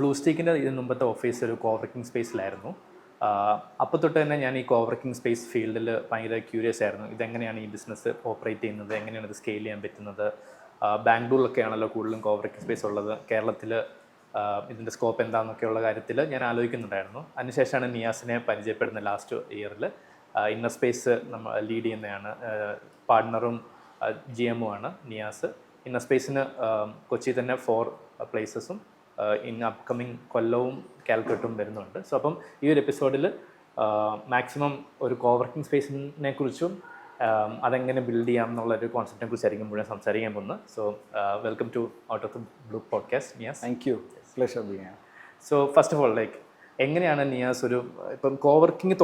Blue സ്റ്റീക്കിന്റെ ഇതിന് മുമ്പത്തെ office ഒരു കോവർക്കിംഗ് സ്പേസിലായിരുന്നു അപ്പോൾ തൊട്ട് തന്നെ ഞാൻ ഈ കോവർക്കിംഗ് സ്പേസ് ഫീൽഡിൽ ഭയങ്കര ക്യൂരിയസ് ആയിരുന്നു. ഇതെങ്ങനെയാണ് ഈ ബിസിനസ് ഓപ്പറേറ്റ് ചെയ്യുന്നത്? എങ്ങനെയാണ് ഇത് സ്കെയിൽ ചെയ്യാൻ പറ്റുന്നത്? ബാംഗ്ലൂരിലൊക്കെ ആണല്ലോ കൂടുതലും കോവർക്കിംഗ് സ്പേസ് ഉള്ളത്. കേരളത്തിൽ ഇതിന്റെ സ്കോപ്പ് എന്താണെന്നൊക്കെയുള്ള കാര്യത്തിൽ ഞാൻ ആലോചിക്കുന്നുണ്ടായിരുന്നു. അതിനുശേഷമാണ് നിയാസിനെ പരിചയപ്പെടുന്ന ലാസ്റ്റ് ഇയറിൽ ഇന്നർ സ്പേസ് നമ്മൾ ലീഡ് ചെയ്യുന്നതാണ് പാർട്ട്ണറും ജി എമ്മുമാണ് നിയാസ്. ഇന്നർ സ്പേസിന് കൊച്ചി തന്നെ ഫോർ പ്ലേസസും ഇൻ അപ്കമിങ് കൊല്ലവും കാൽക്കട്ടും വരുന്നുണ്ട്. സോ അപ്പം ഈ ഒരു എപ്പിസോഡിൽ മാക്സിമം ഒരു കോവർക്കിംഗ് സ്പേസിനെ കുറിച്ചും അതെങ്ങനെ ബിൽഡ് ചെയ്യാം എന്നുള്ള ഒരു കോൺസെപ്റ്റിനെ കുറിച്ചായിരിക്കും മുഴുവൻ സംസാരിക്കാൻ പോകുന്നത്. So welcome to out of the blue podcast Niyas thank you pleasure ബിയാ so first of all like എങ്ങനെയാണ് നിയാസ് ഒരു ഇപ്പം കോവർക്കിംഗ്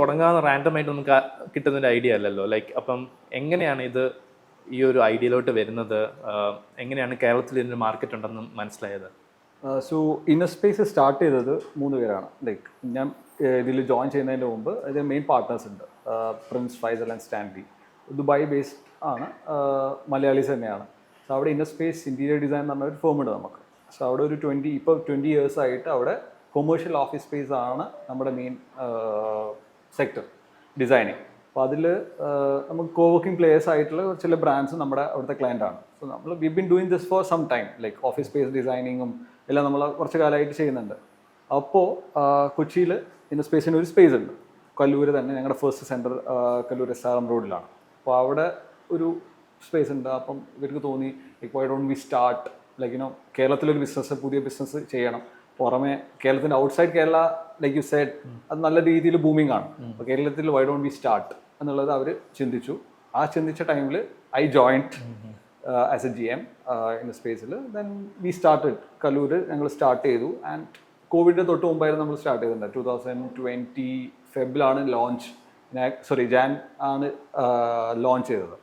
റാൻഡം ആയിട്ട് നമുക്ക് കിട്ടുന്ന ഒരു ഐഡിയ അല്ലല്ലോ. ലൈക്ക് അപ്പം എങ്ങനെയാണ് ഇത് ഈ ഒരു ഐഡിയയിലോട്ട് വരുന്നത്? എങ്ങനെയാണ് കേരളത്തിൽ ഇതിന്റെ മാർക്കറ്റ് ഉണ്ടെന്ന് മനസ്സിലായത്? സോ ഇന്നർ സ്പേസ് സ്റ്റാർട്ട് ചെയ്തത് മൂന്ന് പേരാണ്. ലൈക്ക് ഞാൻ ഇതിൽ ജോയിൻ ചെയ്യുന്നതിന് മുമ്പ് അതിൽ മെയിൻ പാർട്ട്നേഴ്സ് ഉണ്ട്. Prince Faisal and Stanley Dubai based ആണ്. മലയാളീസ് തന്നെയാണ്. സോ അവിടെ ഇന്നർ സ്പേസ് ഇന്റീരിയർ ഡിസൈൻ എന്ന് പറഞ്ഞ ഒരു ഫോം ഉണ്ട് നമുക്ക്. സോ അവിടെ ഒരു ട്വന്റി ഇപ്പോൾ ട്വന്റി ഇയേഴ്സ് ആയിട്ട് അവിടെ കൊമേഴ്ഷ്യൽ ഓഫീസ് സ്പേസ് ആണ് നമ്മുടെ മെയിൻ സെക്ടർ ഡിസൈനിങ് അപ്പോൾ അതിൽ നമുക്ക് കോവർക്കിംഗ് പ്ലേയേഴ്സ് ആയിട്ടുള്ള ചില ബ്രാൻഡ്സ് നമ്മുടെ അവിടുത്തെ ക്ലയന്റ് ആണ്. സോ നമ്മൾ we been doing this for some time like office space ഡിസൈനിങ്ങും എല്ലാം നമ്മൾ കുറച്ച് കാലമായിട്ട് ചെയ്യുന്നുണ്ട്. അപ്പോൾ കൊച്ചിയിൽ ഇന്ന സ്പേസിന് ഒരു സ്പേസ് ഉണ്ട്. കല്ലൂർ തന്നെ ഞങ്ങളുടെ first centre Kaloor S R M റോഡിലാണ് അപ്പോൾ അവിടെ ഒരു സ്പേസ് ഉണ്ട്. അപ്പം ഇവർക്ക് തോന്നി ഇപ്പോൾ I don't we start like you know കേരളത്തിലൊരു business പുതിയ ബിസിനസ് ചെയ്യണം. പുറമെ കേരളത്തിന്റെ outside Kerala like you said അത് നല്ല രീതിയിൽ ബൂമിംഗ് ആണ്. അപ്പോൾ കേരളത്തിൽ വൈ ഡോണ്ട് വി സ്റ്റാർട്ട് എന്നുള്ളത് അവർ ചിന്തിച്ചു. ആ ചിന്തിച്ച ടൈമിൽ I joined as a G M in സ്പേസിൽ ദെൻ വി സ്റ്റാർട്ടഡ് കലൂർ ഞങ്ങൾ സ്റ്റാർട്ട് ചെയ്തു. ആൻഡ് കോവിഡിന്റെ തൊട്ട് മുമ്പായിരുന്നു നമ്മൾ സ്റ്റാർട്ട് ചെയ്തിട്ടുണ്ട് ടു തൗസൻഡ് ട്വന്റി ഫെബിലാണ് ലോഞ്ച് സോറി ജാൻ ആണ് ലോഞ്ച് ചെയ്തത്.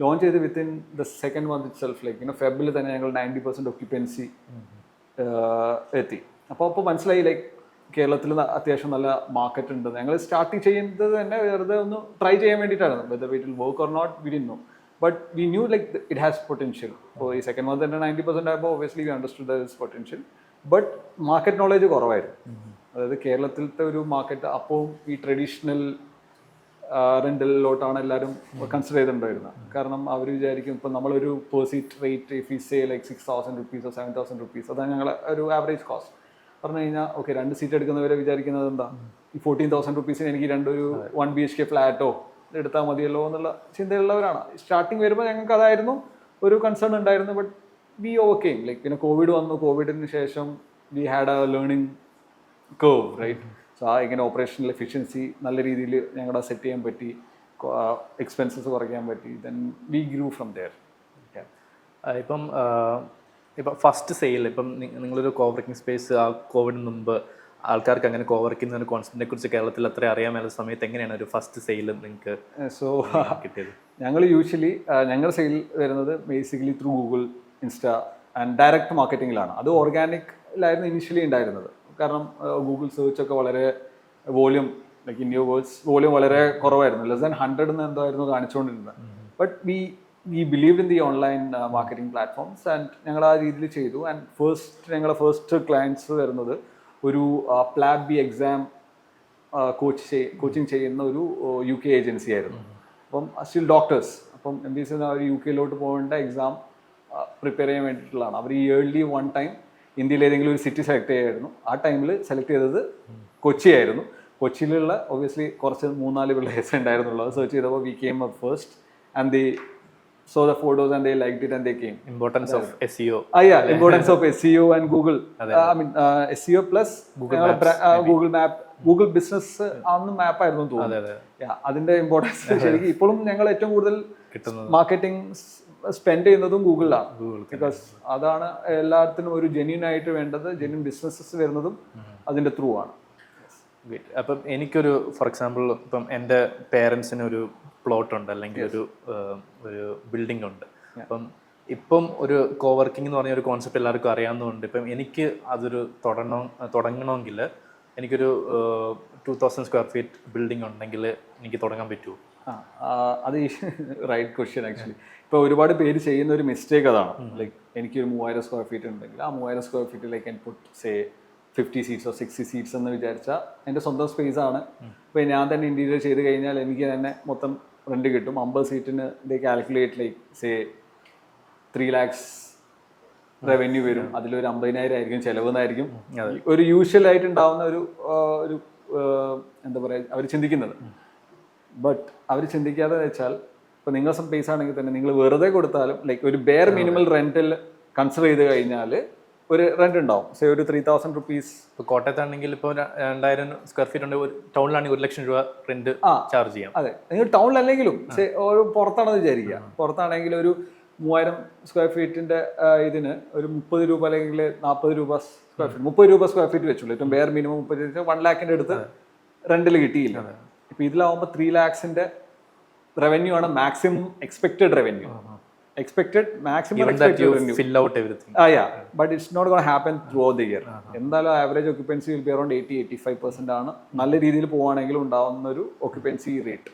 ലോഞ്ച് ചെയ്ത് within the second month itself like ഇങ്ങനെ ഫെബിൽ തന്നെ ഞങ്ങൾ നയന്റി പെർസെന്റ് ഒക്യുപ്പൻസി എത്തി. അപ്പോൾ അപ്പോൾ മനസ്സിലായി ലൈക്ക് കേരളത്തിൽ അത്യാവശ്യം നല്ല മാർക്കറ്റ് ഉണ്ട്. ഞങ്ങൾ സ്റ്റാർട്ട് ചെയ്യുന്നത് തന്നെ വെറുതെ ഒന്ന് ട്രൈ ചെയ്യാൻ വേണ്ടിയിട്ടാണ് വെദർ വീട്ടിൽ work or not we but we knew like it has potential അപ്പോൾ ഈ സെക്കൻഡ് മന്ത് തന്നെ നയന്റി പെർസെന്റ് ആയപ്പോൾ obviously we understood this potential but market knowledge കുറവായിരുന്നു. അതായത് കേരളത്തിലത്തെ ഒരു മാർക്കറ്റ് അപ്പോൾ ഈ ട്രഡീഷണൽ റെന്റലിലോട്ടാണ് എല്ലാവരും കൺസിഡർ ചെയ്തിട്ടുണ്ടായിരുന്നത്. കാരണം അവർ വിചാരിക്കും ഇപ്പം നമ്മളൊരു per seat rate if say like six thousand റുപ്പീസോ seven thousand rupees അതാണ് ഞങ്ങളെ ഒരു ആവറേജ് കോസ്റ്റ് പറഞ്ഞു കഴിഞ്ഞാൽ ഓക്കെ രണ്ട് സീറ്റ് എടുക്കുന്നവരെ വിചാരിക്കുന്നത് എന്താ? ഈ ഫോർട്ടീൻ തൗസൻഡ് റുപ്പീസിന് എനിക്ക് രണ്ടൊരു വൺ ബി എച്ച് കെ ഫ്ലാറ്റോ എടുത്താൽ മതിയല്ലോ എന്നുള്ള ചിന്തയുള്ളവരാണ്. സ്റ്റാർട്ടിങ് വരുമ്പോൾ ഞങ്ങൾക്ക് അതായിരുന്നു ഒരു കൺസേൺ ഉണ്ടായിരുന്നു ബട്ട് വി ഓക്കെ ലൈക്ക് പിന്നെ കോവിഡ് വന്നു. കോവിഡിന് ശേഷം we had a learning curve right so ആ ഇങ്ങനെ ഓപ്പറേഷനിൽ എഫിഷ്യൻസി നല്ല രീതിയിൽ ഞങ്ങളുടെ സെറ്റ് ചെയ്യാൻ പറ്റി എക്സ്പെൻസസ് കുറയ്ക്കാൻ പറ്റി. Then we grew from there ഇപ്പം ഇപ്പം ഫസ്റ്റ് സെയിൽ ഇപ്പം നിങ്ങളൊരു കോവർക്കിംഗ് സ്പേസ് ആ കോവിഡിന് മുമ്പ് ആൾക്കാർക്ക് അങ്ങനെ കോവർക്കിംഗ് എന്ന കോൺസെപ്റ്റിനെ കുറിച്ച് കേരളത്തിൽ അത്ര അറിയാൻ മേല സമയത്ത് എങ്ങനെയാണ് ഒരു ഫസ്റ്റ് സെയിൽ നിങ്ങൾക്ക് സോ കിട്ടിയത്? ഞങ്ങൾ യൂഷ്വലി ഞങ്ങൾ സെയിൽ വരുന്നത് basically through Google Insta and direct മാർക്കറ്റിങ്ങിലാണ് അത് ഓർഗാനിക്കിലായിരുന്നു ഇനിഷ്യലി ഉണ്ടായിരുന്നത്. കാരണം ഗൂഗിൾ സെർച്ച് ഒക്കെ വളരെ volume like India words volume വളരെ കുറവായിരുന്നു. ലെസ് ദാൻ ഹൺഡ്രഡ് എന്ന് എന്തായിരുന്നു കാണിച്ചുകൊണ്ടിരുന്നത്. But we we believe in the online marketing platforms and ഞങ്ങൾ ആ രീതിയിൽ ചെയ്തു. ആൻഡ് ഫസ്റ്റ് ഞങ്ങളുടെ ഫസ്റ്റ് ക്ലയൻസ് വരുന്നത് ഒരു PLAB B exam coach coaching ചെയ്യുന്ന ഒരു യു കെ ഏജൻസി ആയിരുന്നു. അപ്പം സ്റ്റിൽ ഡോക്ടേഴ്സ് അപ്പം എം ബി എസ് അവർ യു കെയിലോട്ട് പോകേണ്ട എക്സാം പ്രിപ്പയർ ചെയ്യാൻ വേണ്ടിയിട്ടുള്ളതാണ്. അവർ ഇയർലി വൺ ടൈം ഇന്ത്യയിൽ ഏതെങ്കിലും ഒരു സിറ്റി സെലക്ട് ചെയ്യായിരുന്നു. ആ ടൈമിൽ സെലക്ട് ചെയ്തത് കൊച്ചി ആയിരുന്നു. കൊച്ചിയിലുള്ള ഒബ്വിയസ്ലി കുറച്ച് മൂന്നാൽ പിള്ളേഴ്സ് ഉണ്ടായിരുന്നുള്ളൂ. അത് സെർച്ച് ചെയ്തപ്പോൾ we came M first and the so the photos and they liked it and they came. Importance of SEO. Ah, yeah, importance of SEO and Google. Uh, I mean, uh, SEO plus Google Maps. Uh, Google Map. Google business അന്ന് map ആയിരുന്നു തോന്നുന്നു അതിന്റെ importance ശരിക്കും ഇപ്പോഴും ഞങ്ങൾ ഏറ്റവും കൂടുതൽ marketing spend ചെയ്യുന്നതും ഗൂഗിളിലാണ് ബിക്കോസ് അതാണ് എല്ലാത്തിനും ഒരു ജെന്യൂൻ ആയിട്ട് വേണ്ടത് ജെന്യൂൻ ബിസിനസ്സസ് വരുന്നതും അതിന്റെ ത്രൂ ആണ്. അപ്പം എനിക്കൊരു ഫോർ എക്സാമ്പിൾ ഇപ്പം എന്റെ പേരൻസിന് ഒരു പ്ലോട്ട് ഉണ്ട് അല്ലെങ്കിൽ ഒരു ഒരു ബിൽഡിംഗ് ഉണ്ട്. അപ്പം ഇപ്പം ഒരു കോവർക്കിംഗ് എന്ന് പറഞ്ഞ ഒരു കോൺസെപ്റ്റ് എല്ലാവർക്കും അറിയാവുന്നതുകൊണ്ട് ഇപ്പം എനിക്ക് അതൊരു തുടങ്ങണം തുടങ്ങണമെങ്കിൽ എനിക്കൊരു two thousand square feet building ഉണ്ടെങ്കിൽ എനിക്ക് തുടങ്ങാൻ പറ്റുമോ? അത് റൈറ്റ് ക്വസ്റ്റ്യൻ ആക്ച്വലി ഇപ്പോൾ ഒരുപാട് പേര് ചെയ്യുന്ന ഒരു മിസ്റ്റേക്ക് അതാണ്. ലൈക്ക് എനിക്കൊരു മൂവായിരം സ്ക്വയർ ഫീറ്റ് ഉണ്ടെങ്കിൽ ആ മൂവായിരം സ്ക്വയർ ഫീറ്റിലേക്ക് എൻ പുട്ട് സേ ഫിഫ്റ്റി സീറ്റ്സോ സിക്സ്റ്റി സീറ്റ്സ് എന്ന് വിചാരിച്ചാൽ എന്റെ സ്വന്തം സ്പേസ് ആണ്. അപ്പോൾ ഞാൻ തന്നെ ഇന്റീരിയർ ചെയ്ത് കഴിഞ്ഞാൽ എനിക്ക് തന്നെ മൊത്തം റെന്റ് കിട്ടും. അമ്പത് സീറ്റിന് ഇത് calculate like say three lakhs revenue വരും. അതിലൊരു അമ്പതിനായിരം ആയിരിക്കും ചിലവെന്നായിരിക്കും. ഒരു യൂഷ്വൽ ആയിട്ട് ഉണ്ടാവുന്ന ഒരു ഒരു എന്താ പറയുക അവർ ചിന്തിക്കുന്നത്. ബട്ട് അവർ ചിന്തിക്കാതെ വെച്ചാൽ ഇപ്പോൾ നിങ്ങൾ സം പേസ് ആണെങ്കിൽ തന്നെ നിങ്ങൾ വെറുതെ കൊടുത്താലും ലൈക്ക് ഒരു ബെയർ മിനിമൽ റെന്റിൽ കൺസിഡർ ചെയ്ത് കഴിഞ്ഞാൽ ഒരു റെന്റ് ഉണ്ടാവും. സേ ഒരു ത്രീ തൗസൻഡ് റുപ്പീസ് ഇപ്പോൾ കോട്ടയത്താണെങ്കിൽ ഇപ്പോൾ രണ്ടായിരം സ്ക്വയർ ഫീറ്റ് ഉണ്ട് ഒരു ടൗണിലാണെങ്കിൽ ഒരു ലക്ഷം രൂപ റെന്റ് ആ. ചാർജ് ചെയ്യാം. അതെ. നിങ്ങൾ ടൗണിലല്ലെങ്കിലും ഒരു പുറത്താണെന്ന് വിചാരിക്കുക. പുറത്താണെങ്കിൽ ഒരു മൂവായിരം സ്ക്വയർ ഫീറ്റിന്റെ ഇതിന് ഒരു മുപ്പത് രൂപ അല്ലെങ്കിൽ നാൽപ്പത് രൂപ സ്ക്വയർ ഫീറ്റ് മുപ്പത് രൂപ സ്ക്വയർ ഫീറ്റ് വെച്ചുള്ളൂ. ഏറ്റവും ബെയർ മിനിമം മുപ്പത് വൺ ലാക്കിന്റെ അടുത്ത് റെന്റിൽ കിട്ടിയില്ല. ഇപ്പൊ ഇതിലാവുമ്പോൾ ത്രീ ലാക്സിന്റെ റവന്യൂ ആണ് maximum expected revenue expected maximum fill out ആ yeah but it's not gonna happen through the year എന്തായാലും average occupancy will be around eighty eighty five percent ആണ്. നല്ല രീതിയിൽ പോവുകയാണെങ്കിൽ ഉണ്ടാവുന്ന ഒരു ഒക്യുപ്പൻസി റേറ്റ്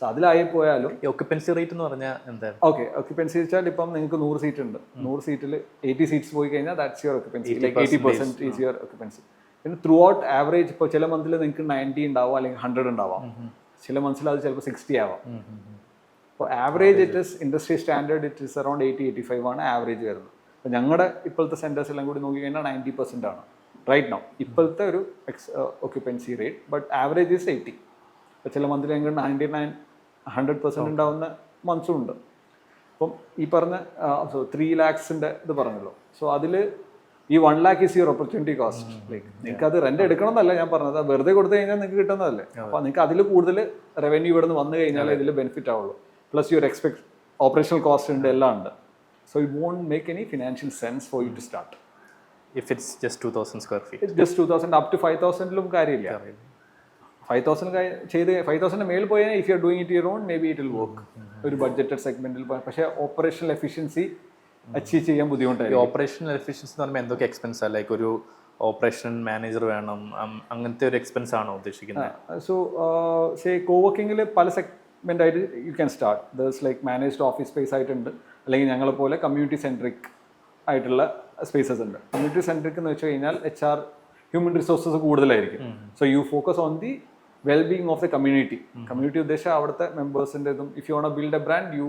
സോ അതിലായി പോയാലും ഓക്യുപ്പൻസി ഒക്യുപ്പൻസി റേറ്റ് എന്ന് പറഞ്ഞാൽ എന്താ? ഓക്കെ ഒക്യുപ്പൻസി വെച്ചാൽ ഇപ്പം നിങ്ങൾക്ക് നൂറ് സീറ്റ് ഉണ്ട്. നൂറ് സീറ്റിൽ എയ്റ്റി സീറ്റ്സ് പോയി കഴിഞ്ഞാൽ that's your occupancy like eighty percent is your occupancy പിന്നെ ത്രൂ ഔട്ട് ആവറേജ് ഇപ്പോൾ ചില മന്തിൽ നിങ്ങൾക്ക് നയന്റി ഉണ്ടാവും അല്ലെങ്കിൽ ഹൺഡ്രഡ് ഉണ്ടാവാം. ചില മന്ത്സിൽ അത് ചിലപ്പോൾ സിക്സ്റ്റി ആവാം. അപ്പോൾ average it is industry standard it is around eighty eighty five ആണ് ആവറേജ് വരുന്നത്. അപ്പോൾ ഞങ്ങളുടെ ഇപ്പോഴത്തെ സെന്റേഴ്സ് എല്ലാം കൂടി നോക്കിക്കഴിഞ്ഞാൽ നയന്റി പെർസെന്റ് ആണ്. റൈറ്റ് നോ ഇപ്പോഴത്തെ ഒരു ex occupancy rate but average is eighty അപ്പോൾ ചില മന്തിൽ ഞങ്ങൾ നയന്റി നയൻ ഹൺഡ്രഡ് പെർസെന്റ് ഉണ്ടാവുന്ന മന്ത്സും ഉണ്ട്. അപ്പം ഈ പറഞ്ഞ സോ ത്രീ ലാക്സിന്റെ ഇത് പറഞ്ഞല്ലോ. സോ അതിൽ ഈ one lakh is your opportunity cost like നിങ്ങൾക്ക് അത് റെന്റ് എടുക്കണം എന്നല്ല ഞാൻ പറഞ്ഞത്. വെറുതെ കൊടുത്തു കഴിഞ്ഞാൽ നിങ്ങൾക്ക് കിട്ടുന്നതല്ലേ. അപ്പോൾ നിങ്ങൾക്ക് അതിൽ കൂടുതൽ റവന്യൂ ഇവിടെ നിന്ന് വന്നു കഴിഞ്ഞാൽ ഇതിൽ ബെനിഫിറ്റ് ആവുള്ളൂ. Plus your expect operational cost ഉണ്ട് എല്ലാം ഉണ്ട്. So it won't make any financial sense for you to start if it's just two thousand square feet just two thousand up to five തൗസൻഡിലും കാര്യമില്ല. ഫൈവ് തൗസൻഡ് ചെയ്ത് five thousand മേൽ പോയാൽ if you are doing it your own maybe it will work ഒരു budgeted സെഗ്മെന്റിൽ പക്ഷേ operational efficiency achieve ചെയ്യാൻ ബുദ്ധിമുട്ടായി ബുദ്ധിമുട്ടായിരിക്കും ഓപ്പറേഷണൽ എഫിഷ്യൻസി എന്ന് പറയുമ്പോൾ എന്തൊക്കെ എക്സ്പെൻസ് ആ? ലൈക്ക് ഒരു ഓപ്പറേഷൻ മാനേജർ വേണം അങ്ങനത്തെ ഒരു എക്സ്പെൻസ് ആണോ ഉദ്ദേശിക്കുന്നത്? സോ സേ കോവർക്കിങ്ങിൽ പല സെഗ്മെന്റ് ആയിട്ട് you can start thus like managed office space ആയിട്ടുണ്ട്. അല്ലെങ്കിൽ ഞങ്ങളെ പോലെ കമ്മ്യൂണിറ്റി സെൻട്രിക് ആയിട്ടുള്ള സ്പേസസ് ഉണ്ട്. കമ്മ്യൂണിറ്റി സെൻട്രിക് എന്ന് വെച്ച് കഴിഞ്ഞാൽ എച്ച് ആർ ഹ്യൂമൻ റിസോഴ്സസ് കൂടുതലായിരിക്കും. So you focus on the well being of the community community ഉദ്ദേശം അവിടുത്തെ മെമ്പേഴ്സിന്റെ ഇതും if you want build a brand you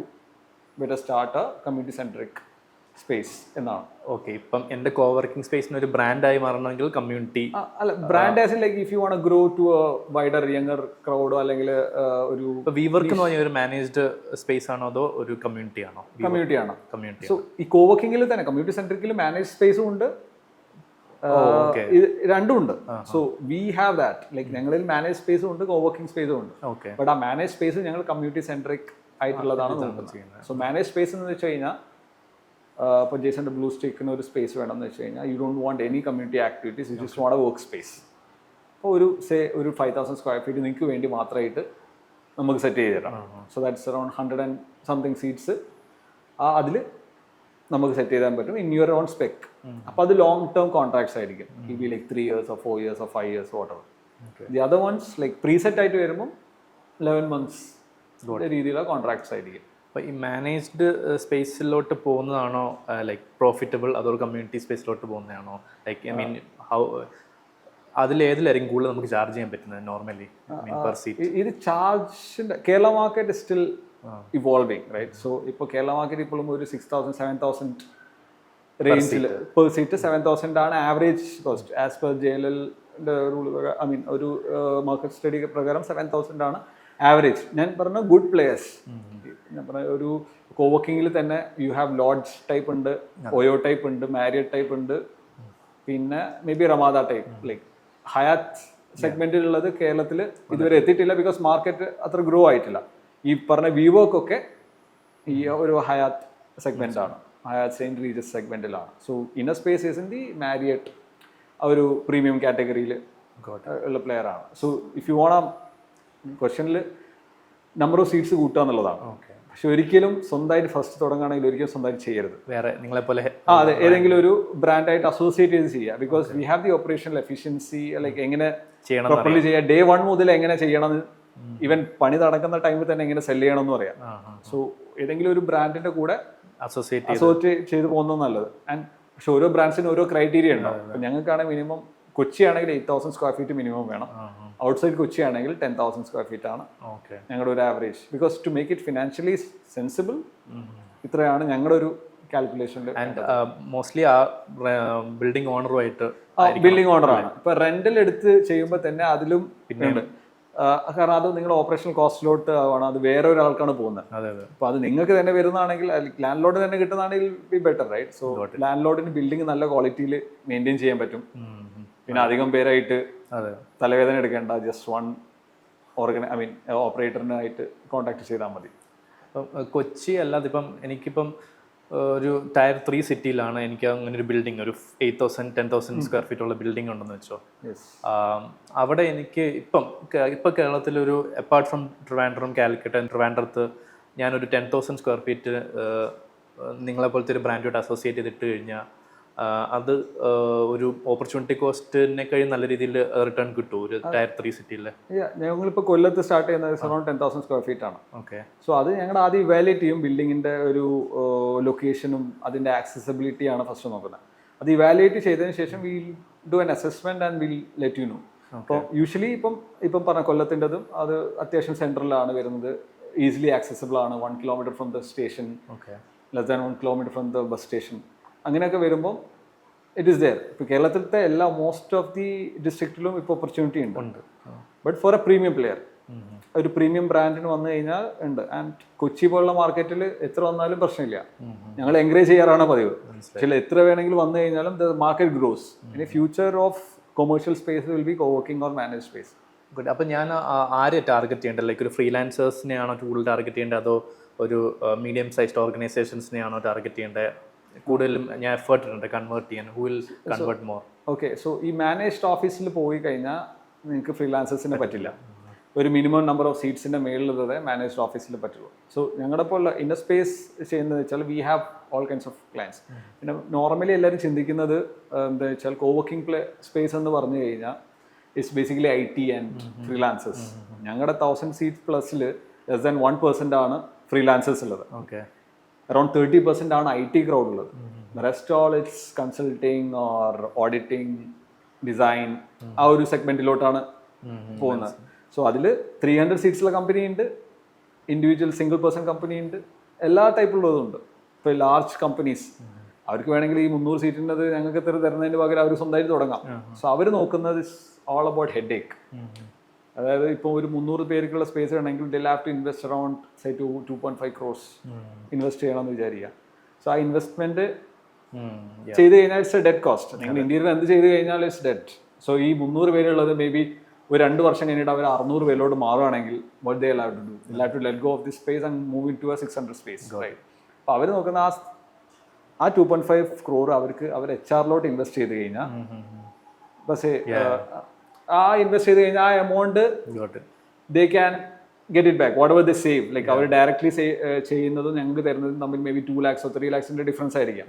better start a community centric space എന്നാണ്. ഓക്കെ ഇപ്പം എന്റെ കോവർക്കിംഗ് സ്പേസിന് ഒരു ബ്രാൻഡായി മാറണമെങ്കിൽ കമ്മ്യൂണിറ്റി അല്ല brand as like if you want grow to a wider younger crowd അല്ലെങ്കിൽ ഒരു വി വർക്ക് എന്ന് പറഞ്ഞ ഒരു മാനേജ്ഡ് സ്പേസ് ആണോ അതോ ഒരു കമ്മ്യൂണിറ്റി ആണോ? കമ്മ്യൂണിറ്റി ആണോ. കമ്മ്യൂണിറ്റി സോ ഈ കോവർക്കിങ്ങിൽ തന്നെ കമ്മ്യൂണിറ്റി സെൻട്രിക്കിൽ മാനേജ് സ്പേസും ഉണ്ട്. രണ്ടും ഉണ്ട്. So we have that like ഞങ്ങളിൽ മാനേജ് സ്പേസും ഉണ്ട് കോവർക്കിംഗ് സ്പേസും ഉണ്ട്. ഓക്കെ ബട്ട് ആ മാനേജ് സ്പേസ് ഞങ്ങൾ കമ്മ്യൂണിറ്റി സെൻട്രിക് ആയിട്ടുള്ളതാണ് സോ മാനേജ് സ്പേസ് എന്ന് വെച്ച് കഴിഞ്ഞാൽ ഇപ്പോൾ ജേസന്റെ ബ്ലൂ സ്റ്റിക്കിന് ഒരു സ്പേസ് വേണമെന്ന് വെച്ച് കഴിഞ്ഞാൽ you don't want any community activities you just want work space അപ്പോൾ ഒരു സേ ഒരു ഫൈവ് തൗസൻഡ് സ്ക്വയർ ഫീറ്റ് നിങ്ങൾക്ക് വേണ്ടി മാത്രമായിട്ട് നമുക്ക് സെറ്റ് ചെയ്ത് തരാം. So that's around hundred and something seats ആ അതിൽ നമുക്ക് സെറ്റ് ചെയ്താൻ പറ്റും ഇൻ യുവർ ഓൺ സ്പെക് അപ്പോൾ അത് ലോങ് ടേം കോൺട്രാക്ട്സ് ആയിരിക്കും. E be like three years or four years or five years whatever the other ones like preset ആയിട്ട് വരുമ്പം eleven months രീതിയിലുള്ള കോൺട്രാക്ട്സ് ആയിരിക്കും. അപ്പോൾ ഈ മാനേജ്ഡ് സ്പേസിലോട്ട് പോകുന്നതാണോ ലൈക്ക് പ്രോഫിറ്റബിൾ അതോ കമ്മ്യൂണിറ്റി സ്പേസിലോട്ട് പോകുന്നതാണോ? ലൈക്ക് ഐ മീൻ ഹൗ അതിലേതിലായിരിക്കും കൂടുതൽ നമുക്ക് ചാർജ് ചെയ്യാൻ പറ്റുന്നത് നോർമലി പെർ സീറ്റ് ഇത് ചാർജിന്റെ Kerala market still evolving right so ഇപ്പോൾ കേരള മാർക്കറ്റ് ഇപ്പോഴും ഒരു സിക്സ് തൗസൻഡ് സെവൻ തൗസൻഡ് റേഞ്ചിൽ പെർ സീറ്റ് സെവൻ തൗസൻഡ് ആണ് average cost as per J L L rule I mean ഒരു മാർക്കറ്റ് സ്റ്റഡി പ്രകാരം സെവൻ തൗസൻഡ് ആണ് ആവറേജ് ഞാൻ പറഞ്ഞ ഗുഡ് പ്ലേയേഴ്സ് ഞാൻ പറഞ്ഞ ഒരു കോവർക്കിങ്ങിൽ തന്നെ യു ഹാവ് ലോഡ്ജ് ടൈപ്പ് ഉണ്ട് ഓയോ ടൈപ്പ് ഉണ്ട് മാരിയ ടൈപ്പ് ഉണ്ട്. പിന്നെ maybe Ramada type like Hyatt സെഗ്മെന്റിലുള്ളത് കേരളത്തിൽ ഇതുവരെ എത്തിയിട്ടില്ല ബിക്കോസ് മാർക്കറ്റ് അത്ര ഗ്രോ ആയിട്ടില്ല. ഈ പറഞ്ഞ വിവോക്കൊക്കെ ഈ ഒരു ഹയാത്ത് സെഗ്മെന്റ് ആണ്. Hyatt Saint Regis സെഗ്മെന്റിലാണ് so inner space is in the Marriott ആ ഒരു പ്രീമിയം കാറ്റഗറിയിൽ ഉള്ള പ്ലെയർ ആണ്. സോ ഇഫ് യു വോണം ക്വസ്റ്റനിൽ നമ്പർ ഓഫ് സീറ്റ്സ് കൂട്ടുക എന്നുള്ളതാണ്. പക്ഷെ ഒരിക്കലും സ്വന്തമായിട്ട് ഫസ്റ്റ് തുടങ്ങുകയാണെങ്കിൽ ഒരിക്കലും സ്വന്തമായിട്ട് ചെയ്യരുത്. വേറെ നിങ്ങളെ പോലെ ആ അതെ. ഏതെങ്കിലും ഒരു ബ്രാൻഡായിട്ട് അസോസിയേറ്റ് ചെയ്ത് ചെയ്യുക. Because we have the operational efficiency like എങ്ങനെ ചെയ്യണം പ്രോപ്പർലി ചെയ്യുക ഡേ വൺ മുതൽ എങ്ങനെ ചെയ്യണം? ഇവൻ പണി നടക്കുന്ന ടൈമിൽ തന്നെ എങ്ങനെ സെൽ ചെയ്യണം എന്ന് പറയാം. സോ ഏതെങ്കിലും ഒരു ബ്രാൻഡിന്റെ കൂടെ അസോസിയേറ്റ് അസോസിയേറ്റ് ചെയ്ത് പോകുന്നത് നല്ലത്. ആൻഡ് പക്ഷെ ഓരോ ബ്രാൻഡ്സിന് ഓരോ ക്രൈറ്റീരിയ ഉണ്ടാവും ഞങ്ങൾക്കാണെങ്കിൽ മിനിമം കൊച്ചി ആണെങ്കിൽ eight thousand square feet minimum വേണം ഔട്ട്സൈഡ് കൊച്ചി ആണെങ്കിൽ ടെൻ തൗസൻഡ് സ്ക്വയർ ഫീറ്റ് ആണ്. ഞങ്ങളുടെ ഒരു average because to make it financially sensible ഇത്രയാണ് ഞങ്ങളുടെ ഒരു കാൽക്കുലേഷനിൽ മോസ്റ്റ്ലി ആ ബിൽഡിംഗ് ഓണറുമായിട്ട് ബിൽഡിംഗ് ഓണർ ആണ്. ഇപ്പൊ റെന്റൽ എടുത്ത് ചെയ്യുമ്പോൾ തന്നെ അതിലും പിന്നീട് കാരണം അത് നിങ്ങൾ ഓപ്പറേഷൻ കോസ്റ്റിലോട്ട് ആവാണ് അത് വേറെ ഒരാൾക്കാണ് പോകുന്നത്. അപ്പൊ അത് നിങ്ങൾക്ക് തന്നെ വരുന്നതാണെങ്കിൽ ലാൻഡ് ലോഡ് തന്നെ കിട്ടുന്നതാണെങ്കിൽ ബി ബെറ്റർ റൈറ്റ് സോ ലാൻഡ് ലോഡിന് ബിൽഡിംഗ് നല്ല ക്വാളിറ്റിയിൽ മെയിന്റെയിൻ ചെയ്യാൻ പറ്റും. പിന്നെ അധികം പേരായിട്ട് തലവേദന എടുക്കേണ്ട ജസ്റ്റ് വൺ ഓർഗന ഐ മീൻ ഓപ്പറേറ്ററിനായിട്ട് കോൺടാക്ട് ചെയ്താൽ മതി. കൊച്ചി അല്ലാതെ ഇപ്പം എനിക്കിപ്പം ഒരു ടയർ ത്രീ സിറ്റിയിലാണ് എനിക്ക് അങ്ങനെ ഒരു ബിൽഡിംഗ് ഒരു eight thousand ten thousand square feet ഉള്ള ബിൽഡിംഗ് ഉണ്ടെന്ന് വെച്ചോ. അവിടെ എനിക്ക് ഇപ്പം ഇപ്പം കേരളത്തിലൊരു അപ്പാർട്ട് ഫ്രം ട്രിവാൻഡ്രം കാലിക്കറ്റ് ട്രിവാൻഡ്രത്ത് ഞാനൊരു ടെൻ തൗസൻഡ് സ്ക്വയർ ഫീറ്റ് നിങ്ങളെ പോലത്തെ ഒരു ബ്രാൻഡുമായിട്ട് അസോസിയേറ്റ് ചെയ്തിട്ട് കഴിഞ്ഞാൽ അത് ഒരു ഓപ്പർച്യൂണിറ്റി കോസ്റ്റിനെ കഴിഞ്ഞ് നല്ല രീതിയിൽ റിട്ടേൺ കിട്ടും ഒരു ടയർ ത്രീ സിറ്റിയിൽ ഞങ്ങളിപ്പോൾ കൊല്ലത്ത് സ്റ്റാർട്ട് ചെയ്യുന്നത് around ten thousand square feet ആണ്. ഓക്കെ സോ അത് ഞങ്ങൾ ആദ്യം ഇവാലുവേറ്റ് ചെയ്യും ബിൽഡിങ്ങിന്റെ ഒരു ലൊക്കേഷനും അതിന്റെ ആക്സസിബിലിറ്റിയാണ് ഫസ്റ്റ് നോക്കുന്നത്. അത് ഇവാലുവേറ്റ് ചെയ്തതിന് ശേഷം will do an assessment and will let you know അപ്പോൾ യൂഷ്വലി ഇപ്പം ഇപ്പം പറഞ്ഞ കൊല്ലത്തിന്റെതും അത് അത്യാവശ്യം സെൻട്രലാണ് വരുന്നത്. ഈസിലി ആക്സസിബിൾ ആണ്. One kilometre from the station okay less than one kilometre from the bus station അങ്ങനെയൊക്കെ വരുമ്പോൾ ഇറ്റ് ഈസ് ദയർ ഇപ്പോൾ കേരളത്തിലത്തെ എല്ലാ മോസ്റ്റ് ഓഫ് ദി ഡിസ്ട്രിക്റ്റിലും ഇപ്പോൾ ഓപ്പർച്യൂണിറ്റി ഉണ്ട്. But for a premium player ഒരു പ്രീമിയം ബ്രാൻഡിന് വന്നു കഴിഞ്ഞാൽ ഉണ്ട്. ആൻഡ് കൊച്ചി പോലുള്ള മാർക്കറ്റിൽ എത്ര വന്നാലും പ്രശ്നമില്ല. ഞങ്ങൾ എൻകറേജ് ചെയ്യാറാണ് പതിവ്. പക്ഷേ എത്ര വേണമെങ്കിലും വന്നു കഴിഞ്ഞാലും ദ മാർക്കറ്റ് ഗ്രോസ് ഇനി future of commercial space will be coworking or manage space good അപ്പം ഞാൻ ആരെ ടാർഗറ്റ് ചെയ്യേണ്ടത്? ലൈക്ക് ഒരു ഫ്രീലാൻസേഴ്സിനെയാണോ കൂടുതൽ ടാർഗറ്റ് ചെയ്യേണ്ടത്? അതോ ഒരു മീഡിയം സൈസ്ഡ് ഓർഗനൈസേഷൻസിനെയാണോ ടാർഗറ്റ് ചെയ്യേണ്ടത്? കൂടുതലും ഞാൻ എഫേർട്ട് ഇട്ടുണ്ട് കൺവേർട്ട് ചെയ്യാൻ. Who will convert more okay so ഈ മാനേജ്ഡ് ഓഫീസിൽ പോയി കഴിഞ്ഞാൽ നിങ്ങൾക്ക് ഫ്രീലാൻസേഴ്സിനെ പറ്റില്ല. ഒരു മിനിമം നമ്പർ ഓഫ് സീറ്റ്സിന്റെ മേളിലുള്ളതേ മാനേജ്ഡ് ഓഫീസിൽ പറ്റുള്ളൂ. സോ ഞങ്ങളുടെ പോലുള്ള ഇന്നർ സ്പേസ് ചെയ്യുന്നത് വെച്ചാൽ we have all kinds of clients പിന്നെ നോർമലി എല്ലാവരും ചിന്തിക്കുന്നത് എന്താ വെച്ചാൽ കോവർക്കിംഗ് പ്ലേ സ്പേസ് എന്ന് പറഞ്ഞു കഴിഞ്ഞാൽ it's basically I T and freelancers ഞങ്ങളുടെ തൗസൻഡ് സീറ്റ് പ്ലസ്സിൽ ലെസ് ദാൻ വൺ പെർസെന്റ് ആണ് ഫ്രീലാൻസേഴ്സ് ഉള്ളത്. ഓക്കെ അറൌണ്ട് തേർട്ടി പെർസെന്റ് ആണ് ഐ ടി ക്രൗഡ് ഉള്ളത്. Rest all it's consulting or auditing design ആ ഒരു സെഗ്മെന്റിലോട്ടാണ് പോകുന്നത്. സോ അതിൽ ത്രീ ഹൺഡ്രഡ് സീറ്റ്സുള്ള കമ്പനി ഉണ്ട്. ഇൻഡിവിജ്വൽ സിംഗിൾ പേഴ്സൺ കമ്പനി ഉണ്ട്. എല്ലാ ടൈപ്പുള്ളതും ഉണ്ട്. ഇപ്പോൾ ലാർജ് കമ്പനീസ് അവർക്ക് വേണമെങ്കിൽ ഈ മുന്നൂറ് സീറ്റിന്റെത് ഞങ്ങൾക്ക് ഇത്ര തരുന്നതിന് പകരം അവർ സ്വന്തമായിട്ട് തുടങ്ങാം. സോ അവർ നോക്കുന്നത് ഓൾ അബൌട്ട് ഹെഡ് ഏക്ക് അതായത് ഇപ്പോൾ ഒരു മുന്നൂറ് പേർക്കുള്ള സ്പേസ് ആണെങ്കിൽ they'll have to invest around say two two point five crores invest ചെയ്യണമെന്ന് വിചാരിക്കുക. സോ ആ ഇൻവെസ്റ്റ്മെന്റ് ചെയ്ത് കഴിഞ്ഞാൽ ഇറ്റ്സ് എ ഡെഡ് കോസ്റ്റ് നിങ്ങൾ ഇന്ത്യയിൽ എന്ത് ചെയ്ത് കഴിഞ്ഞാൽ ഇറ്റ്സ് ഡെഡ് സോ ഈ മുന്നൂറ് പേരുള്ളത് മേ ബി ഒരു രണ്ട് വർഷം കഴിഞ്ഞിട്ട് അവർ അറുന്നൂറ് പേരിലോട്ട് മാറുകയാണെങ്കിൽ what they have to do have to let go of the space and move into a six hundred space അപ്പോൾ അവർ നോക്കുന്ന ആ ആ ടു പോയിന്റ് ഫൈവ് ക്രോർ അവർക്ക് അവർ എച്ച് ആറിലോട്ട് ഇൻവെസ്റ്റ് ചെയ്ത് കഴിഞ്ഞാൽ പക്ഷേ ആ ഇൻവെസ്റ്റ് ചെയ്ത് കഴിഞ്ഞാൽ ആ amount they can get it back whatever they save like our directly ചെയ്യുന്നതും ഞങ്ങൾക്ക് തരുന്നതും തമ്മിൽ മേ ബി ടു ലാക്സോ ത്രീ ലാക്സിന്റെ ഡിഫറൻസ് ആയിരിക്കാം.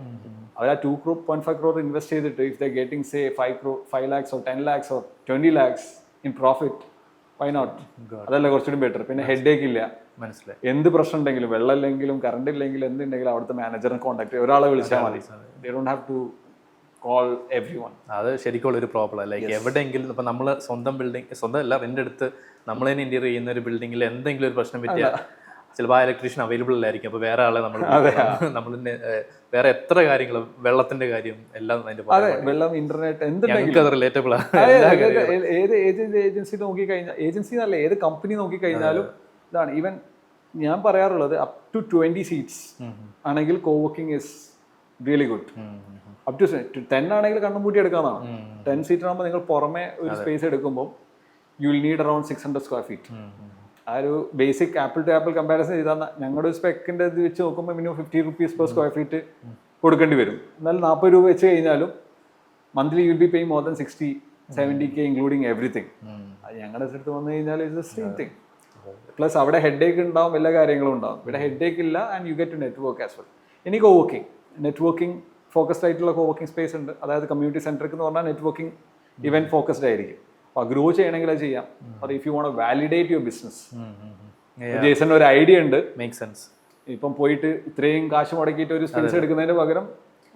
അവർ ആ two crore point five crore invest ചെയ്തിട്ട് if they getting say five crore five lakhs or ten lakhs or twenty lakhs in profit why not അതല്ല കുറച്ചുകൂടി ബെറ്റർ പിന്നെ ഹെഡ് ഏക്ക് ഇല്ല. മനസ്സിലായി. എന്ത് പ്രശ്നം ഉണ്ടെങ്കിലും വെള്ളം ഇല്ലെങ്കിലും കറണ്ട് ഇല്ലെങ്കിലും എന്തുണ്ടെങ്കിലും അവിടുത്തെ മാനേജറിനെ കോൺടാക്ട് ഒരാളെ വിളിച്ചാൽ മതി. They don't have to call everyone അത് ശരിക്കുള്ള ഒരു പ്രോബ്ലം ലൈക്ക് എവിടെയെങ്കിലും ഇപ്പം നമ്മൾ സ്വന്തം ബിൽഡിംഗ് സ്വന്തം അല്ല എന്റെ എടുത്ത് നമ്മൾ തന്നെ ഇന്റീരിയർ ചെയ്യുന്ന ഒരു ബിൽഡിങ്ങിൽ എന്തെങ്കിലും ഒരു പ്രശ്നം പറ്റിയാൽ ചിലപ്പോൾ ആ ഇലക്ട്രീഷ്യൻ അവൈലബിൾ അല്ലായിരിക്കും. അപ്പോൾ വേറെ ആളെ നമ്മൾ നമ്മൾ വേറെ എത്ര കാര്യങ്ങൾ വെള്ളത്തിന്റെ കാര്യം എല്ലാം അതിന്റെ വെള്ളം ഇന്റർനെറ്റ് എന്തുണ്ടെങ്കിലും. അത് റിലേറ്റബിൾ ആണ്. ഏത് ഏജൻസി ഏജൻസി നോക്കി കഴിഞ്ഞാൽ ഏജൻസി എന്നല്ല ഏത് കമ്പനി നോക്കി കഴിഞ്ഞാലും ഇതാണ്. ഈവൻ ഞാൻ പറയാറുള്ളത് അപ് ടു ട്വന്റി സീറ്റ്സ് ആണെങ്കിൽ coworking is really good up to ten ആണെങ്കിൽ കണ്ണും പൂട്ടി എടുക്കാന്നാണ്. ടെൻ സീറ്റ് ആകുമ്പോൾ നിങ്ങൾ പുറമെ ഒരു സ്പേസ് എടുക്കുമ്പോൾ you will need around six hundred square feet ആ ഒരു basic apple to apple comparison ചെയ്താൽ ഞങ്ങളുടെ ഒരു സ്പെക്കിന്റെ ഇത് വെച്ച് നോക്കുമ്പോൾ minimum fifty rupees per square feet കൊടുക്കേണ്ടി വരും. എന്നാൽ നാൽപ്പത് രൂപ വെച്ച് കഴിഞ്ഞാലും monthly you'll be pay more than sixty seventy K including everything അത് ഞങ്ങളുടെ അടുത്ത് വന്നു കഴിഞ്ഞാൽ ഇറ്റ് സെയിം തിങ് പ്ലസ് അവിടെ ഹെഡ് ഏക്ക് ഉണ്ടാവും എല്ലാ കാര്യങ്ങളും ഉണ്ടാവും. ഇവിടെ ഹെഡ് ഏക്ക് ഇല്ല and you get to network as well എനിക്ക് കോവർക്കിംഗ് നെറ്റ്വർക്കിംഗ് ഫോക്കസ്ഡ് ആയിട്ടുള്ള കോവർക്കിംഗ് സ്പേസ് ഉണ്ട്. അതായത് കമ്മ്യൂണിറ്റി സെന്റർക്ക് എന്ന് പറഞ്ഞാൽ നെറ്റ്വർക്കിംഗ് ഇവന്റ് ഫോക്കസ്ഡ് ആയിരിക്കും. അപ്പോൾ ഗ്രോ ചെയ്യണമെങ്കിൽ അത് ചെയ്യാം. അത് if you want validate your business Jason ഒരു ഐഡിയ ഉണ്ട്. മേക്ക് സെൻസ് ഇപ്പം പോയിട്ട് ഇത്രയും കാശ് മുടക്കിയിട്ട് ഒരു സ്പേസ് എടുക്കുന്നതിന് പകരം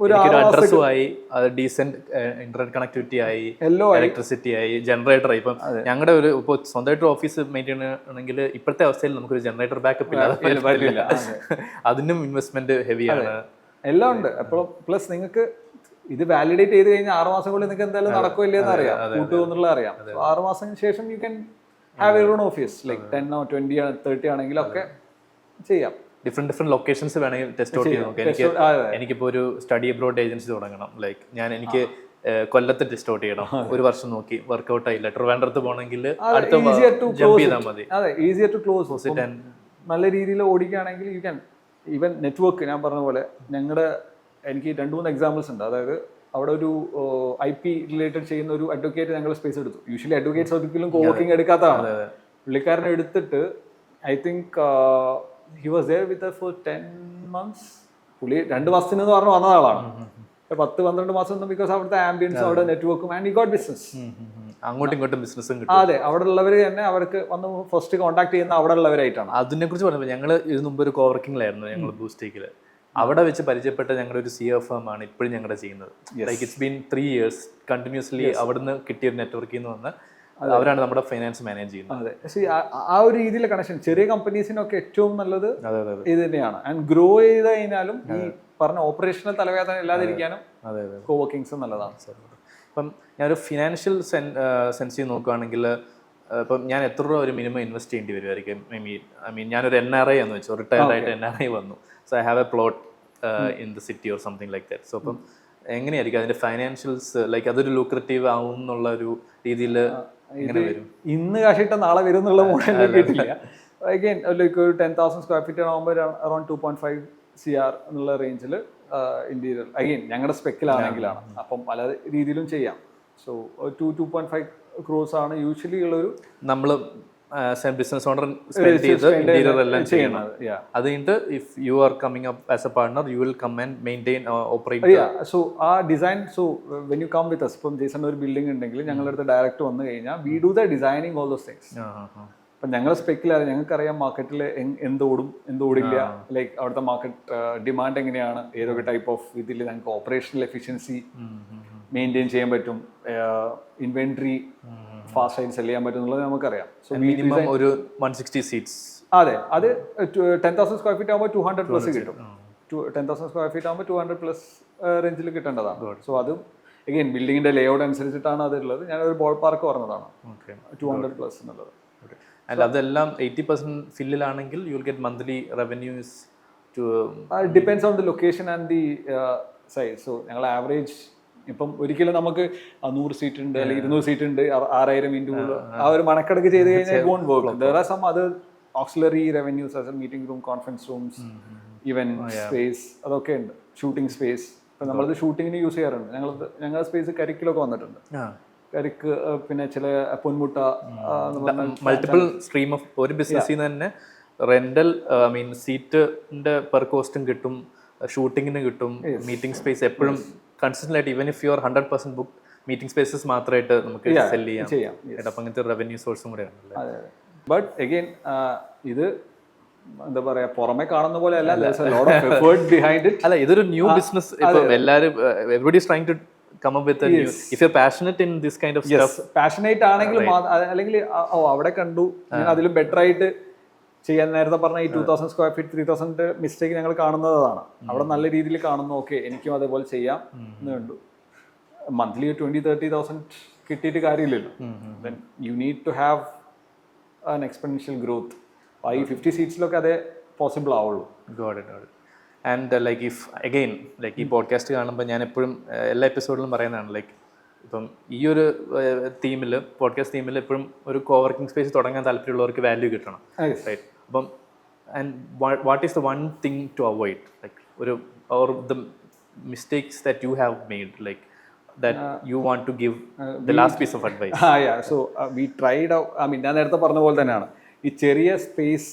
ഒരു അഡ്രസ്സും ആയി അത് ഡീസെന്റ് ഇന്റർനെറ്റ് കണക്ടിവിറ്റി ആയി എല്ലോ ഇലക്ട്രിസിറ്റി ആയി ജനറേറ്റർ ആയി. ഇപ്പം ഞങ്ങളുടെ ഒരു ഇപ്പോൾ സ്വന്തമായിട്ട് ഓഫീസ് മെയിന്റെയിൻ ചെയ്യണമെങ്കിൽ ഇപ്പോഴത്തെ അവസ്ഥയിൽ നമുക്കൊരു ജനറേറ്റർ ബാക്കപ്പ് പറ്റില്ല. അതിനും ഇൻവെസ്റ്റ്മെന്റ് ഹെവിയാണ് എല്ലാം ഉണ്ട്. അപ്പോൾ പ്ലസ് നിങ്ങൾക്ക് ഇത് വാലിഡേറ്റ് ചെയ്ത് കഴിഞ്ഞാൽ ആറ് മാസം കൊണ്ട് നിങ്ങൾക്ക് എന്തായാലും നടക്കില്ല എന്ന് അറിയാം. കൂട്ടുമെന്നുള്ള അറിയാം. ആറ് മാസം ശേഷം you can have your own office like ten or twenty thirty ആണെങ്കിലും ഒക്കെ ചെയ്യാം. ഡിഫറെന്റ് ഡിഫറെന്റ് ലൊക്കേഷൻസ് വേണമെങ്കിൽ ടെസ്റ്റ് ഔട്ട് ചെയ്ത് നോക്കാം. എനിക്ക് എനിക്കിപ്പോൾ ഒരു സ്റ്റഡി അബ്രോഡ് ഏജൻസി തുടങ്ങണം. ലൈക്ക് ഞാൻ എനിക്ക് കൊല്ലത്ത് ടെസ്റ്റ് ഔട്ട് ചെയ്യണം. ഒരു വർഷം നോക്കി. വർക്ക്ഔട്ട് ആയില്ല. ട്രിവാൻഡ്രത്ത് പോകണമെങ്കിൽ അടുത്ത ജമ്പ് ചെയ്താൽ മതി. ഈസിയർ ടു ക്ലോസ് നല്ല രീതിയിൽ ഓടിക്കുകയാണെങ്കിൽ യു ക്യാൻ ഈവൻ നെറ്റ്വർക്ക് ഞാൻ പറഞ്ഞ പോലെ ഞങ്ങളുടെ എനിക്ക് രണ്ട് മൂന്ന് എക്സാമ്പിൾസ് ഉണ്ട്. അതായത് അവിടെ ഒരു ഐ പി റിലേറ്റഡ് ചെയ്യുന്ന ഒരു അഡ്വക്കേറ്റ് ഞങ്ങൾ സ്പേസ് എടുത്തു. യൂഷ്വലി അഡ്വക്കേറ്റ്സ് ഒരിക്കലും കോവർക്കിംഗ് എടുക്കാത്തതാണ്. പുള്ളിക്കാരനെ എടുത്തിട്ട് I think he was there with for ten months പുള്ളി രണ്ട് മാസത്തിന് എന്ന് പറഞ്ഞു വന്ന ആളാണ് പത്ത് പന്ത്രണ്ട് മാസം ബിക്കോസ് അവിടുത്തെ ആംബിയൻസ് അവിടെ നെറ്റ്വർക്കും ആൻഡ് ഈ ഗോട്ട് ബിസിനസ്. അങ്ങോട്ടും ഇങ്ങോട്ടും ബിസിനസ്സും കിട്ടും. അതെ അവിടെ ഉള്ളവർ തന്നെ അവർക്ക് വന്ന് ഫസ്റ്റ് കോൺടാക്ട് ചെയ്യുന്ന അവിടെ ഉള്ളവരായിട്ടാണ് അതിനെ കുറിച്ച് പറഞ്ഞപ്പോൾ ഞങ്ങൾ ഇതിനു മുമ്പ് ഒരു കോവർക്കിംഗിലായിരുന്നു ഞങ്ങൾ ബൂസ്റ്റേക്കിൽ അവിടെ വെച്ച് പരിചയപ്പെട്ട ഞങ്ങളുടെ ഒരു സി എഫ് എം ആണ് ഇപ്പോഴും ഞങ്ങളുടെ ചെയ്യുന്നത്. Like it's been three years continuously അവിടുന്ന് കിട്ടിയ ഒരു നെറ്റ്വർക്കിൽ നിന്ന് വന്ന് അവരാണ് നമ്മുടെ ഫൈനാൻസ് മാനേജ് ചെയ്യുന്നത്. അതെ. See, ആ- ഒരു രീതിയിലെ കണക്ഷൻ ചെറിയ കമ്പനീസിനൊക്കെ ഏറ്റവും നല്ലത് അതെ അതെ അതെ. ഇത് തന്നെയാണ്. ആൻഡ് ഗ്രോ ചെയ്ത് കഴിഞ്ഞാലും ഈ പറഞ്ഞ ഓപ്പറേഷണൽ തലവേദന ഇല്ലാതിരിക്കാനും അതെ അതെ കോ വർക്കിങ്സ് നല്ലതാണ്. ഇപ്പം ഞാനൊരു ഫിനാൻഷ്യൽ സെൻ സെൻസിൽ നോക്കുകയാണെങ്കിൽ ഇപ്പം ഞാൻ എത്ര രൂപ ഒരു മിനിമം ഇൻവെസ്റ്റ് ചെയ്യേണ്ടി വരുമായിരിക്കും ഐ മീൻ ഐ മീൻ ഞാനൊരു എൻ ആർ ഐ എന്ന് വെച്ചു. റിട്ടയർഡ് ആയിട്ട് എൻ ആർ ഐ വന്നു. So I have a plot in the city or something like that so അപ്പം എങ്ങനെയായിരിക്കും അതിന്റെ ഫൈനാൻഷ്യൽസ് ലൈക്ക് അതൊരു ലൂക്രറ്റീവ് ആവും എന്നുള്ള ഒരു രീതിയിൽ ഇന്ന് കാശിട്ട നാളെ വരും എന്നുള്ള മോഡൽ കിട്ടില്ല. അഗൈൻ ലൈക്ക് ഒരു ടെൻ തൗസൻഡ് സ്ക്വയർ ഫീറ്റ് ആകുമ്പോൾ around two point five C R എന്നുള്ള റേഞ്ചിൽ ഇന്റീരിയർ അഗൈൻ ഞങ്ങളുടെ സ്പെക്കിലാണെങ്കിലാണ് അപ്പം പല രീതിയിലും ചെയ്യാം. So two two point five crores ആണ് യൂഷ്വലി ഉള്ളൊരു നമ്മൾ ബിസിനസ് ഓണർ സ്പെൻഡ് ചെയ്ത് ഇന്റീരിയർ എല്ലാം ചെയ്യുന്നത്. അത് കഴിഞ്ഞിട്ട് if you are coming up as a partner you will come and maintain operate so ആ design so when you come with ഇപ്പം ജേസൺ ഒരു ബിൽഡിംഗ് ഉണ്ടെങ്കിൽ ഞങ്ങളുടെ അടുത്ത് ഡയറക്റ്റ് വന്നു കഴിഞ്ഞാൽ we do the designing all those things അപ്പം ഞങ്ങൾ സ്പെക്കിലാണ് ഞങ്ങൾക്കറിയാം മാർക്കറ്റിൽ എന്തോടും എന്തോടില്ല ലൈക്ക് അവിടുത്തെ മാർക്കറ്റ് ഡിമാൻഡ് എങ്ങനെയാണ് ഏതൊക്കെ ടൈപ്പ് ഓഫ് ഇതിൽ ഞങ്ങൾക്ക് ഓപ്പറേഷണൽ എഫിഷ്യൻസി മെയിന്റെയിൻ ചെയ്യാൻ പറ്റും. ഇൻവെൻട്രി ഫാസ്റ്റ് ആയിട്ട് സെൽ ചെയ്യാൻ പറ്റും എന്നുള്ളത് നമുക്കറിയാം. സോ മിനിമം ഒരു വൺ സിക്സ്റ്റി സീറ്റ്സ് അതെ അത് ടെൻ തൗസൻഡ് സ്ക്വയർ ഫീറ്റ് ആകുമ്പോൾ ടു ഹൺഡ്രഡ് പ്ലസ് കിട്ടും. ടെൻ തൗസൻഡ് സ്ക്വയർ ഫീറ്റ് ആകുമ്പോൾ ടു ഹൺഡ്രഡ് പ്ലസ് റേഞ്ചിൽ കിട്ടേണ്ടതാണ്. സോ അതും അഗെയിൻ ബിൽഡിങ്ങിന്റെ ലേഔട്ട് അനുസരിച്ചിട്ടാണ് അതുള്ളത് ഞാനൊരു ബോൾ പാർക്ക് പറഞ്ഞതാണ്. ടു ഹൺഡ്രഡ് പ്ലസ് എന്നുള്ളത്. അല്ല അതെല്ലാം eighty percent ഫില്ലിലാണെങ്കിൽ you will get monthly revenues to depends on the location and the size so ഞങ്ങൾ ആവറേജ് ഇപ്പം ഒരിക്കലും നമുക്ക് നൂറ് സീറ്റ് ഉണ്ട് അല്ലെങ്കിൽ ഇരുന്നൂറ് സീറ്റ് ഉണ്ട് ആറായിരം ഇന്റു ആ ഒരു മണക്കടക്ക് ചെയ്ത് കഴിഞ്ഞാൽ won't work there are some other auxiliary revenues as a meeting room conference rooms even space അതൊക്കെ ഉണ്ട്. ഷൂട്ടിംഗ് സ്പേസ് ഇപ്പം നമ്മളത് ഷൂട്ടിങ്ങിന് യൂസ് ചെയ്യാറുണ്ട്. ഞങ്ങൾ ഞങ്ങളുടെ സ്പേസ് കരിക്കിലൊക്കെ വന്നിട്ടുണ്ട്. കരിക്ക് പിന്നെ ചില പൊന്മുട്ട മൾട്ടിപ്പിൾ സ്ട്രീം ഓഫ് ഒരു ബിസിനസ്സിൽ നിന്ന് തന്നെ റെന്റൽ ഐ മീൻ സീറ്റിന്റെ പെർ കോസ്റ്റും കിട്ടും ഷൂട്ടിങ്ങിന് കിട്ടും മീറ്റിംഗ് സ്പേസ് എപ്പോഴും കൺസിസ്റ്റന്റ് ആയിട്ട് even if you are hundred percent book meeting spaces മാത്രമായിട്ട് നമുക്ക് സെൽ ചെയ്യാം. അപ്പം അങ്ങനത്തെ റവന്യൂ സോഴ്സും കൂടെയാണ് ബട്ട് എഗെയിൻ ഇത് എന്താ പറയാ പുറമെ കാണുന്ന പോലെ അല്ല lot of effort behind it അല്ല ഇതൊരു ന്യൂ ബിസിനസ് എല്ലാവരും എല്ലാരും everybody trying to come up with if you passionate in this kind of stuff passionate ആണെങ്കിൽ അല്ലെങ്കിൽ ഓ അവിടെ കണ്ടു. ഞാൻ അതിലും ബെറ്റർ ആയിട്ട് ചെയ്യാൻ നേരത്തെ പറഞ്ഞ ഈ two thousand square feet three thousand mistake ഞങ്ങൾ കാണുന്നതാണ്. അവിടെ നല്ല രീതിയിൽ കാണുന്നു. ഓക്കെ എനിക്കും അതേപോലെ ചെയ്യാം എന്ന് കണ്ടു. മന്ത്ലി ട്വന്റി തേർട്ടി തൗസൻഡ് കിട്ടിയിട്ട് കാര്യമില്ലല്ലോ. Then you need to have an exponential growth ഈ ഫിഫ്റ്റി സീറ്റ്സിലൊക്കെ അതേ പോസിബിൾ ആവുള്ളൂ. Good good and like if again like ഈ പോഡ്കാസ്റ്റ് കാണുമ്പോൾ ഞാൻ എപ്പോഴും എല്ലാ എപ്പിസോഡിലും പറയുന്നതാണ് ലൈക്ക് ഇപ്പം ഈ ഒരു തീമിൽ പോഡ്കാസ്റ്റ് തീമിൽ എപ്പോഴും ഒരു കോവർക്കിംഗ് സ്പേസ് തുടങ്ങാൻ താല്പര്യമുള്ളവർക്ക് വാല്യൂ കിട്ടണം റൈറ്റ് അപ്പം and what is the one thing to avoid like ഒരു or the mistakes that you have made like so we tried I mean ഞാൻ നേരത്തെ പറഞ്ഞ പോലെ തന്നെയാണ്. ഈ ചെറിയ സ്പേസ്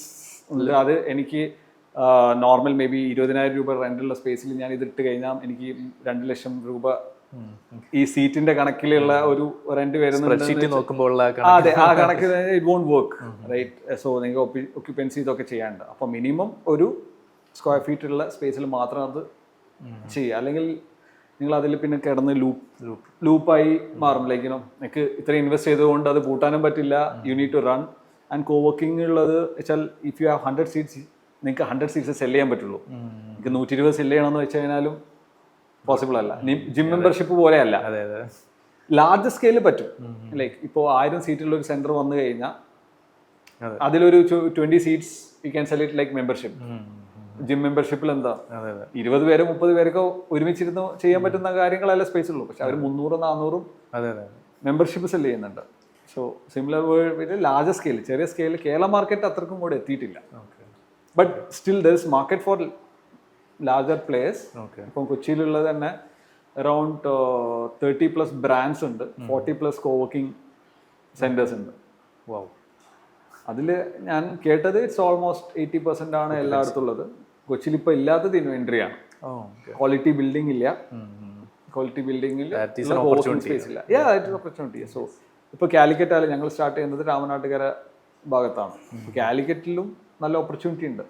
അത് എനിക്ക് നോർമൽ മേ ബി ഇരുപതിനായിരം രൂപ റെന്റുള്ള സ്പേസിൽ ഞാൻ ഇത് ഇട്ട് കഴിഞ്ഞാൽ എനിക്ക് രണ്ട് ലക്ഷം രൂപ ഈ സീറ്റിന്റെ കണക്കിലുള്ള ഒരു റെന്റ് വരുന്നുണ്ട് അതെ ആ കണക്ക് it won't work right so നിങ്ങൾക്ക് ഒക്യുപ്പൻസി ഇതൊക്കെ ചെയ്യാനുണ്ട്. അപ്പോൾ മിനിമം ഒരു സ്ക്വയർ ഫീറ്റ് ഉള്ള സ്പേസിൽ മാത്രം അത് ചെയ്യുക. അല്ലെങ്കിൽ നിങ്ങൾ അതിൽ പിന്നെ കിടന്ന് ലൂപ്പ് ലൂപ്പ് ലൂപ്പായി മാറും. ലൈക്ക് യുനോ നിങ്ങൾക്ക് ഇത്ര ഇൻവെസ്റ്റ് ചെയ്തുകൊണ്ട് അത് പൂട്ടാനും പറ്റില്ല. You need to run and coworking ഉള്ളത് വെച്ചാൽ if you have hundred seats നിങ്ങൾക്ക് ഹൺഡ്രഡ് സീറ്റ്സ് സെൽ ചെയ്യാൻ പറ്റുള്ളൂ. നിങ്ങൾക്ക് നൂറ്റി ഇരുപത് സെൽ ചെയ്യണമെന്ന് വെച്ച് കഴിഞ്ഞാലും പോസിബിൾ അല്ല. ജിം മെമ്പർഷിപ്പ് പോലെയല്ല. ലാർജ് സ്കെയിലിൽ പറ്റും. ലൈക്ക് ഇപ്പോൾ ആയിരം സീറ്റുള്ള ഒരു സെന്റർ വന്നു കഴിഞ്ഞാൽ അതെ. അതിലൊരു twenty seats you can select like membership gym മെമ്പർഷിപ്പിൽ എന്താ? ഇരുപത് പേരും മുപ്പത് പേരൊക്കെ ഒരുമിച്ചിരുന്ന് ചെയ്യാൻ പറ്റുന്ന കാര്യങ്ങളല്ല സ്പേസ് ഉള്ളൂ. പക്ഷെ അവർ മുന്നൂറും നാന്നൂറും മെമ്പർഷിപ്പ് സെൽ ചെയ്യുന്നുണ്ട്. So similar world large scale ചെറിയ സ്കെയിൽ കേരള മാർക്കറ്റ് അത്രക്കും കൂടെ എത്തിയിട്ടില്ല. Okay but still there is market for larger players ഇപ്പം കൊച്ചിയിലുള്ളത് തന്നെ അറൌണ്ട് തേർട്ടി പ്ലസ് ബ്രാൻഡ്സ് ഉണ്ട്. ഫോർട്ടി പ്ലസ് കോവർക്കിംഗ് സെന്റേഴ്സ് ഉണ്ട്. അതിൽ ഞാൻ കേട്ടത് ഇറ്റ്സ് ഓൾമോസ്റ്റ് എയ്റ്റി പെർസെന്റ് ആണ് എല്ലായിടത്തും ഉള്ളത് കൊച്ചിയിൽ ഇപ്പോൾ ഇല്ലാത്തത് ഓ ക്വാളിറ്റി ബിൽഡിംഗ് ഇല്ല. ക്വാളിറ്റി ബിൽഡിംഗിൽ. സ്പേസ് ഇല്ല. യാ ദാറ്റ് ഓപ്പർച്യൂണിറ്റി സോ ഇപ്പോൾ കാലിക്കറ്റ് ആയാലും ഞങ്ങൾ സ്റ്റാർട്ട് ചെയ്യുന്നത് രാമനാട്ടുകര ഭാഗത്താണ്. കാലിക്കറ്റിലും നല്ല ഓപ്പർച്യൂണിറ്റി ഉണ്ട്.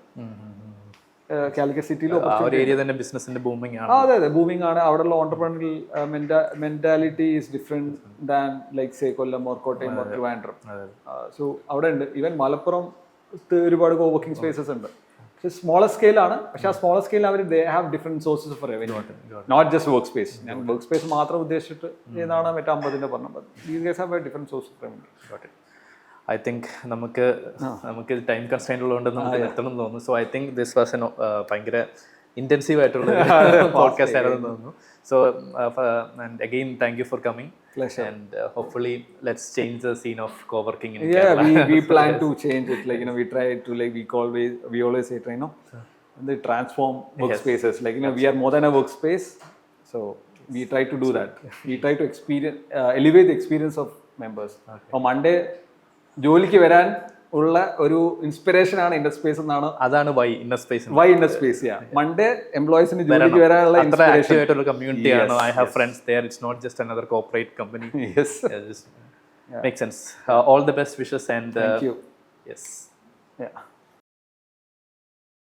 കാലിക്കറ്റ് ഏരിയ തന്നെ ബിസിനസിന്റെ ബൂമിംഗ് ആണ്. അതെ അതെ ബൂമിംഗ് ആണ്. അവിടെയുള്ള entrepreneurial mentality is different than like say Kollam or Kottayam or Trivandrum so അവിടെ ഉണ്ട്. ഈവൻ മലപ്പുറം ഒരുപാട് കോ വർക്കിംഗ് സ്പേസസ് ഉണ്ട്. പക്ഷെ സ്മോളർ സ്കെയിൽ ആണ്. പക്ഷെ ആ smaller scale our they have different sources for revenue not just work space ഞാൻ work space മാത്രം ഉദ്ദേശിച്ചിട്ട് എന്നാണ് മറ്റേ അമ്പതിന്റെ പറഞ്ഞത്. These guys have different source of revenue I think നമുക്ക് നമുക്ക് ടൈം കൺസ്ട്രെയിൻ ഉള്ളതുകൊണ്ട് നമുക്ക് നിർത്തണം എന്ന് തോന്നുന്നു so I think this was an ഭയങ്കര ഇന്റൻസീവ് ആയിട്ടുള്ള പോഡ്കാസ്റ്റ് ആയിരുന്നു തോന്നുന്നു so and again thank you for coming Pleasure. And hopefully let's change the scene of coworking in Yeah, we, we plan to change it. Like, you know, we try to, like, we always, we always say, you know, they transform workspaces. Like, you know, we are more than a workspace. So, we try to do that. We try to experience, uh, elevate the experience of members. അപ്പോൾ Monday ജോലിക്ക് വരാൻ ഉള്ള ഒരു inspiration ആണ് inter space എന്നാണ് അതാണ് why inner space why inner space Monday എംപ്ലോയീസിന് ജോലിക്ക് വരാനുള്ള ആക്റ്റീവ് ആയിട്ടുള്ള കമ്മ്യൂണിറ്റി ആണ്? I have friends there it's not just another corporate company yes make sense all the best wishes and. Yes Yeah.